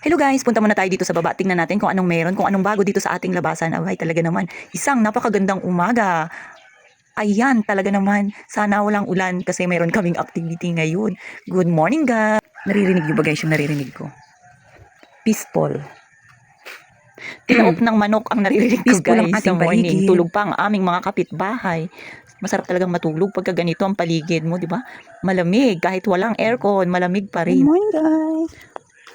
Hello guys, punta muna tayo dito sa baba. Tingnan natin kung anong meron, kung anong bago dito sa ating labasan. Abay, talaga naman, isang napakagandang umaga. Ayan, talaga naman. Sana walang ulan kasi meron kaming activity ngayon. Good morning guys. Naririnig niyo ba guys yung naririnig ko? Peaceful. Tinaop ng manok ang naririnig ko Peaceful ang guys ating sa morning. paligid. Tulog pa ang aming mga kapitbahay. Masarap talagang matulog pagka ganito ang paligid mo, di ba? Malamig, kahit walang aircon, malamig pa rin. morning guys.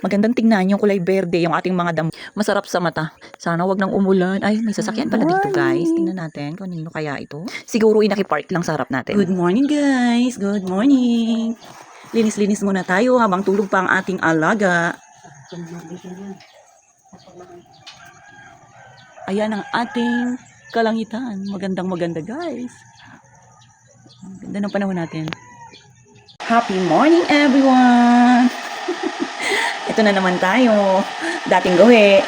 Magandang tingnan yung kulay berde, yung ating mga damo. Masarap sa mata. Sana wag nang umulan. Ay, may sasakyan pala dito guys. Tingnan natin kung nino kaya ito. Siguro inakipark lang sa harap natin. Good morning guys. Good morning. Linis-linis muna tayo habang tulog pa ang ating alaga. Ayan ang ating kalangitan. Magandang maganda guys. Ang Ganda ng panahon natin. Happy morning everyone! Ito na naman tayo. Dating gawi.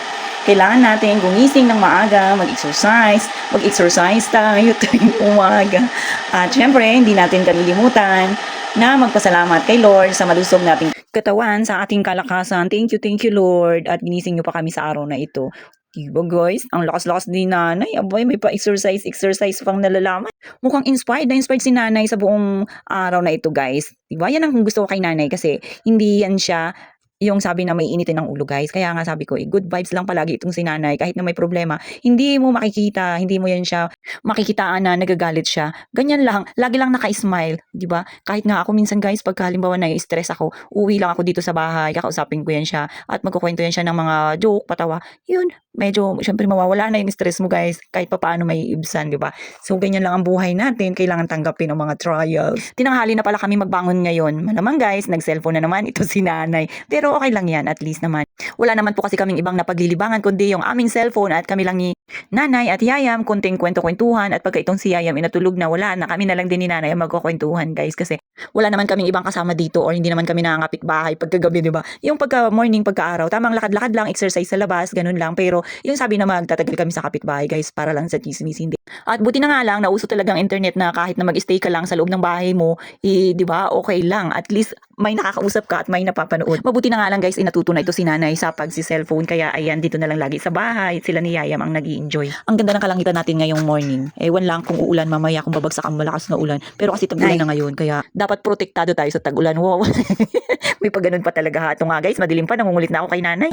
Kailangan natin gumising ng maaga, mag-exercise. Mag-exercise tayo tuwing umaga. At syempre, hindi natin kalilimutan na magpasalamat kay Lord sa malusog nating katawan, sa ating kalakasan. Thank you, thank you Lord. At ginising niyo pa kami sa araw na ito. Diba guys? Ang lakas-lakas ni nanay. Abay, may pa-exercise, exercise pang nalalaman. Mukhang inspired na inspired si nanay sa buong araw na ito guys. Diba? Yan ang gusto ko kay nanay kasi hindi yan siya yung sabi na may initin ng ulo guys. Kaya nga sabi ko, eh, good vibes lang palagi itong si nanay. Kahit na may problema, hindi mo makikita, hindi mo yan siya makikitaan na nagagalit siya. Ganyan lang, lagi lang naka-smile, di ba? Kahit nga ako minsan guys, pagka halimbawa na-stress ako, uwi lang ako dito sa bahay, kakausapin ko yan siya, at magkukwento yan siya ng mga joke, patawa. Yun, medyo, syempre mawawala na yung stress mo guys, kahit pa paano may ibsan, di ba? So, ganyan lang ang buhay natin, kailangan tanggapin ang mga trials. Tinanghali na pala kami magbangon ngayon. Malamang guys, nag-cellphone na naman ito si nanay. Pero okay lang yan, at least naman. Wala naman po kasi kaming ibang napaglilibangan, kundi yung aming cellphone at kami lang ni nanay at yayam, kunting kwento-kwentuhan at pagka itong si yayam inatulog na wala na. Kami na lang din ni nanay ang magkukwentuhan guys kasi wala naman kaming ibang kasama dito or hindi naman kami nakangapit bahay pagkagabi di ba? Yung pagka morning pagka araw tamang lakad-lakad lang exercise sa labas ganun lang. Pero yung sabi na magtatagal kami sa kapitbahay guys para lang sa chismis hindi. At buti na nga lang nauso talagang internet na kahit na mag-stay ka lang sa loob ng bahay mo eh, di ba okay lang. At least may nakakausap ka at may napapanood. Mabuti na nga lang guys inatuto na ito si nanay sa pagsi cellphone kaya ayan dito na lang lagi sa bahay. Sila ni Yayam ang nag enjoy ang ganda ng kalangitan natin ngayong morning ewan lang kung uulan mamaya kung babagsak ang malakas na ulan pero kasi tag-ulan Ay. na ngayon kaya dapat protektado tayo sa tag-ulan wow may pa ganun pa talaga ha ito nga guys madilim pa nangungulit na ako kay nanay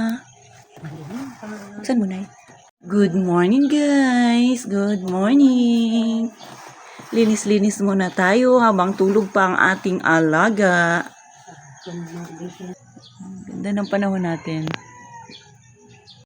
saan mo nay Good morning guys! Good morning! Linis-linis muna tayo habang tulog pa ang ating alaga. Ang Ganda ng panahon natin.